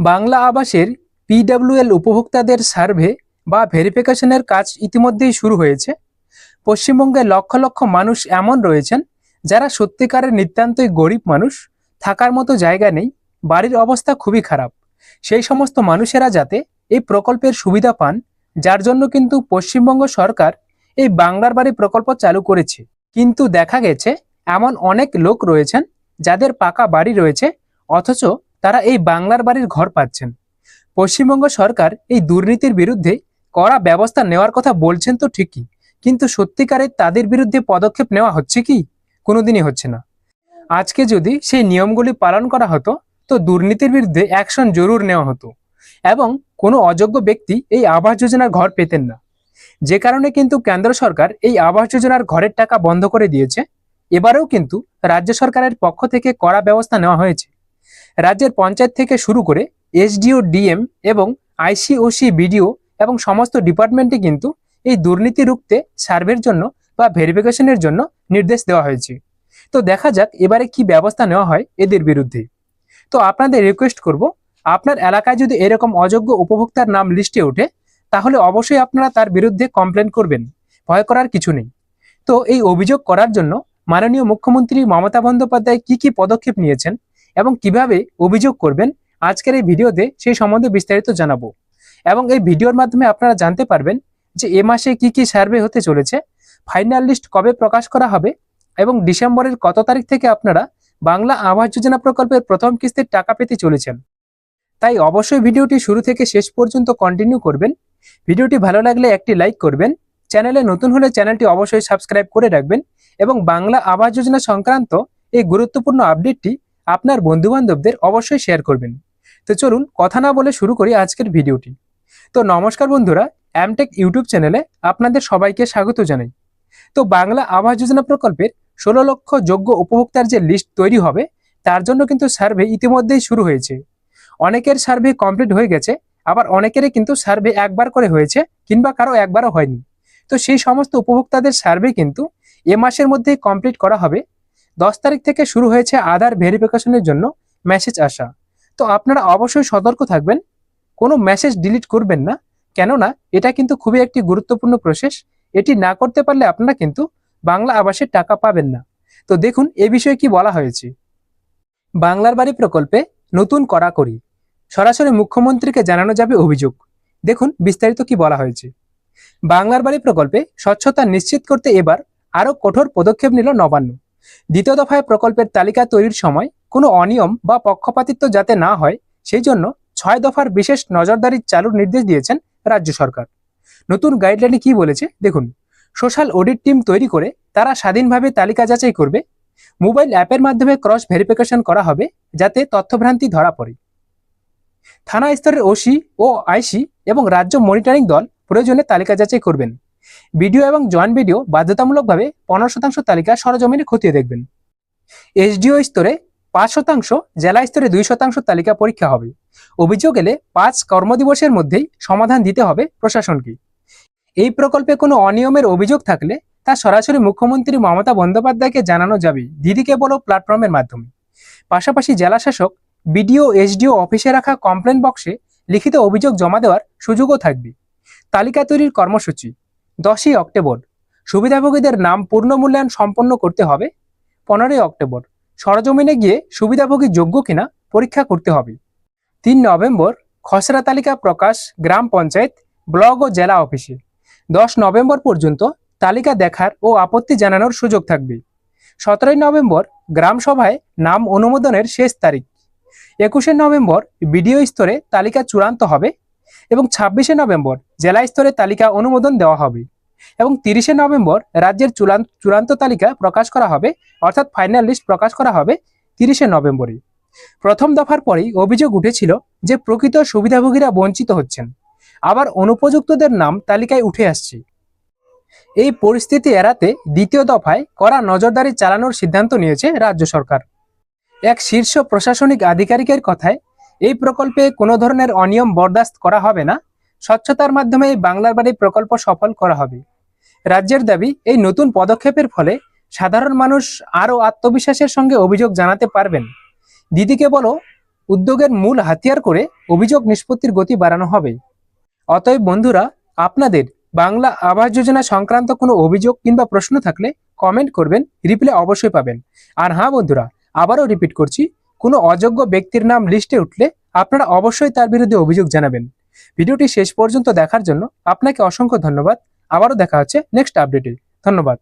বাংলা আবাসের পিডব্লিউএল উপভোক্তাদের সার্ভে বা ভেরিফিকেশনের কাজ ইতিমধ্যেই শুরু হয়েছে। পশ্চিমবঙ্গে লক্ষ লক্ষ মানুষ এমন রয়েছেন যারা সত্যিকারের নিতান্তই গরিব মানুষ, থাকার মতো জায়গা নেই, বাড়ির অবস্থা খুবই খারাপ। সেই সমস্ত মানুষেরা যাতে এই প্রকল্পের সুবিধা পান, যার জন্য কিন্তু পশ্চিমবঙ্গ সরকার এই বাংলার বাড়ি প্রকল্প চালু করেছে। কিন্তু দেখা গেছে, এমন অনেক লোক রয়েছেন যাদের পাকা বাড়ি রয়েছে, অথচ তারা এই বাংলার বাড়ির ঘর পাচ্ছেন। পশ্চিমবঙ্গ সরকার এই দুর্নীতির বিরুদ্ধে কড়া ব্যবস্থা নেওয়ার কথা বলছেন তো ঠিকই, কিন্তু সত্যিকারে তাদের বিরুদ্ধে পদক্ষেপ নেওয়া হচ্ছে কি? কোনোদিনই হচ্ছে না। আজকে যদি সেই নিয়মগুলি পালন করা হতো, তো দুর্নীতির বিরুদ্ধে অ্যাকশন জরুর নেওয়া হতো এবং কোনো অযোগ্য ব্যক্তি এই আবাস যোজনার ঘর পেতেন না। যে কারণে কিন্তু কেন্দ্র সরকার এই আবাস যোজনার ঘরের টাকা বন্ধ করে দিয়েছে। এবারেও কিন্তু রাজ্য সরকারের পক্ষ থেকে কড়া ব্যবস্থা নেওয়া হয়েছে। রাজ্যের পঞ্চায়েত থেকে শুরু করে এসডিও, ডিএম এবং আইসিওসি, বিডিও এবং সমস্ত ডিপার্টমেন্টে কিন্তু এই দুর্নীতি রুখতে সার্ভের জন্য বা ভেরিফিকেশনের জন্য নির্দেশ দেওয়া হয়েছে। তো দেখা যাক এবারে কি ব্যবস্থা নেওয়া হয় এদের বিরুদ্ধে। তো আপনাদের রিকোয়েস্ট করব, আপনার এলাকায় যদি এরকম অযোগ্য উপভোক্তার নাম লিস্টে ওঠে, তাহলে অবশ্যই আপনারা তার বিরুদ্ধে কমপ্লেন করবেন। ভয় করার কিছু নেই। তো এই অভিযোগ করার জন্য মাননীয় মুখ্যমন্ত্রী মমতা বন্দ্যোপাধ্যায় কি কি পদক্ষেপ নিয়েছেন এবং কীভাবে অভিযোগ করবেন, আজকের এই ভিডিওতে সেই সম্বন্ধে বিস্তারিত জানাব। এবং এই ভিডিওর মাধ্যমে আপনারা জানতে পারবেন যে এ মাসে কি কি সার্ভে হতে চলেছে, ফাইনাল লিস্ট কবে প্রকাশ করা হবে, এবং ডিসেম্বরের কত তারিখ থেকে আপনারা বাংলা আবাস যোজনা প্রকল্পের প্রথম কিস্তির টাকা পেতে চলেছেন। তাই অবশ্যই ভিডিওটি শুরু থেকে শেষ পর্যন্ত কন্টিনিউ করবেন। ভিডিওটি ভালো লাগলে একটি লাইক করবেন। চ্যানেলে নতুন হলে চ্যানেলটি অবশ্যই সাবস্ক্রাইব করে রাখবেন এবং বাংলা আবাস যোজনা সংক্রান্ত এই গুরুত্বপূর্ণ আপডেটটি আপনার বন্ধুবান্ধবদের অবশ্যই শেয়ার করবেন। তো চলুন কথা না বলে শুরু করি আজকের ভিডিওটি। তো নমস্কার বন্ধুরা অ্যামটেক ইউটিউব চ্যানেলে আপনাদের সবাইকে স্বাগত জানাই। তো বাংলা আবাস যোজনা প্রকল্পের ষোলো লক্ষ যোগ্য উপভোক্তার যে লিস্ট তৈরি হবে, তার জন্য কিন্তু সার্ভে ইতিমধ্যেই শুরু হয়েছে। অনেকের সার্ভে কমপ্লিট হয়ে গেছে, আবার অনেকেরই কিন্তু সার্ভে একবার করে হয়েছে কিংবা কারও একবারও হয়নি। তো সেই সমস্ত উপভোক্তাদের সার্ভে কিন্তু এ মাসের মধ্যেই কমপ্লিট করা হবে। দশ তারিখ থেকে শুরু হয়েছে আধার ভেরিফিকেশনের জন্য মেসেজ আসা। তো আপনারা অবশ্যই সতর্ক থাকবেন, কোনো মেসেজ ডিলিট করবেন না, কেননা এটা কিন্তু খুবই একটি গুরুত্বপূর্ণ প্রসেস। এটি না করতে পারলে আপনারা কিন্তু বাংলা আবাসের টাকা পাবেন না। তো দেখুন, এ বিষয়ে কি বলা হয়েছে। বাংলার বাড়ি প্রকল্পে নতুন কড়াকড়ি। সরাসরি মুখ্যমন্ত্রীকে জানানো যাবে অভিযোগ। দেখুন, বিস্তারিত কি বলা হয়েছে। বাংলার বাড়ি প্রকল্পে স্বচ্ছতা নিশ্চিত করতে এবার আরও কঠোর পদক্ষেপ নিল নবান্ন। দ্বিতীয় দফায় প্রকল্পের তালিকা তৈরির সময় কোনো অনিয়ম বা পক্ষপাতিত্ব যাতে না হয়, সেই জন্য ছয় দফার বিশেষ নজরদারি চালুর নির্দেশ দিয়েছেন রাজ্য সরকার। নতুন গাইডলাইনে কি বলেছে? দেখুন, সোশ্যাল অডিট টিম তৈরি করে তারা স্বাধীনভাবে তালিকা যাচাই করবে, মোবাইল অ্যাপের মাধ্যমে ক্রস ভেরিফিকেশন করা হবে যাতে তথ্যভ্রান্তি ধরা পড়ে। থানা স্তরের ওসি ও আইসি এবং রাজ্য মনিটরিং দল প্রয়োজনে তালিকা যাচাই করবেন। ভিডিও এবং জয়েন্ট ভিডিও বাধ্যতামূলকভাবে পনেরো শতাংশ তালিকা সরজমিনে খতিয়ে দেখবেন। এসডিও স্তরে পাঁচ শতাংশ, জেলা স্তরে দুই শতাংশ তালিকা পরীক্ষা হবে। অভিযোগ এলে পাঁচ কর্মদিবসের মধ্যেই সমাধান দিতে হবে প্রশাসনকে। এই প্রকল্পে কোনো অনিয়মের অভিযোগ থাকলে তা সরাসরি মুখ্যমন্ত্রী মমতা বন্দ্যোপাধ্যায়কে জানানো যাবে দিদিকে বলো প্ল্যাটফর্মের মাধ্যমে। পাশাপাশি জেলা শাসক, বিডিও, এসডিও অফিসে রাখা কমপ্লেন বক্সে লিখিত অভিযোগ জমা দেওয়ার সুযোগও থাকবে। তালিকা তৈরির কর্মসূচি দশই অক্টোবর। সুবিধাভোগীদের নাম পূর্ণ মূল্যায়ন সম্পন্ন করতে হবে। পনেরোই অক্টোবর, সরজমিনে গিয়ে সুবিধাভোগী যোগ্য কিনা পরীক্ষা করতে হবে। তিন নভেম্বর, খসড়া তালিকা প্রকাশ গ্রাম পঞ্চায়েত, ব্লক ও জেলা অফিসে। দশ নভেম্বর পর্যন্ত তালিকা দেখার ও আপত্তি জানানোর সুযোগ থাকবে। সতেরোই নভেম্বর, গ্রাম সভায় নাম অনুমোদনের শেষ তারিখ। একুশে নভেম্বর, বিডিও স্তরে তালিকা চূড়ান্ত হবে। এবং ছাব্বিশে নভেম্বর জেলা স্তরে তালিকা অনুমোদন দেওয়া হবে এবং তিরিশে নভেম্বর রাজ্যের চূড়ান্ত তালিকা প্রকাশ করা হবে, অর্থাৎ ফাইনাল লিস্ট প্রকাশ করা হবে তিরিশে নভেম্বরে। প্রথম দফার পরেই অভিযোগ উঠেছিল যে প্রকৃত সুবিধাভোগীরা বঞ্চিত হচ্ছেন। আবার অনুপযুক্তদের নাম তালিকায় উঠে আসছে। এই পরিস্থিতি এড়াতে দ্বিতীয় দফায় কড়া নজরদারি চালানোর সিদ্ধান্ত নিয়েছে রাজ্য সরকার। এক শীর্ষ প্রশাসনিক আধিকারিকের কথায় এই প্রকল্পে কোনো ধরনের অনিয়ম বরদাস্ত করা হবে না। স্বচ্ছতার মাধ্যমে এই বাংলার বাড়ি প্রকল্প সফল করা হবে। রাজ্যের দাবি, এই নতুন পদক্ষেপের ফলে সাধারণ মানুষ আরও আত্মবিশ্বাসের সঙ্গে অভিযোগ জানাতে পারবেন। দিদিকে বলো, উদ্যোগের মূল হাতিয়ার করে অভিযোগ নিষ্পত্তির গতি বাড়ানো হবে। অতএব বন্ধুরা, আপনাদের বাংলা আবাস যোজনা সংক্রান্ত কোনো অভিযোগ কিংবা প্রশ্ন থাকলে কমেন্ট করবেন, রিপ্লাই অবশ্যই পাবেন। আর হ্যাঁ বন্ধুরা, আবারও রিপিট করছি কোনো অযোগ্য ব্যক্তির নাম লিস্টে উঠলে আপনারা অবশ্যই তার বিরুদ্ধে অভিযোগ জানাবেন। ভিডিওটি শেষ পর্যন্ত দেখার জন্য আপনাকে অসংখ্য ধন্যবাদ। আবারও দেখা হচ্ছে নেক্সট আপডেটে। ধন্যবাদ।